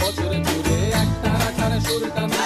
বছরে ঘুরে একটা রাখার সুরটা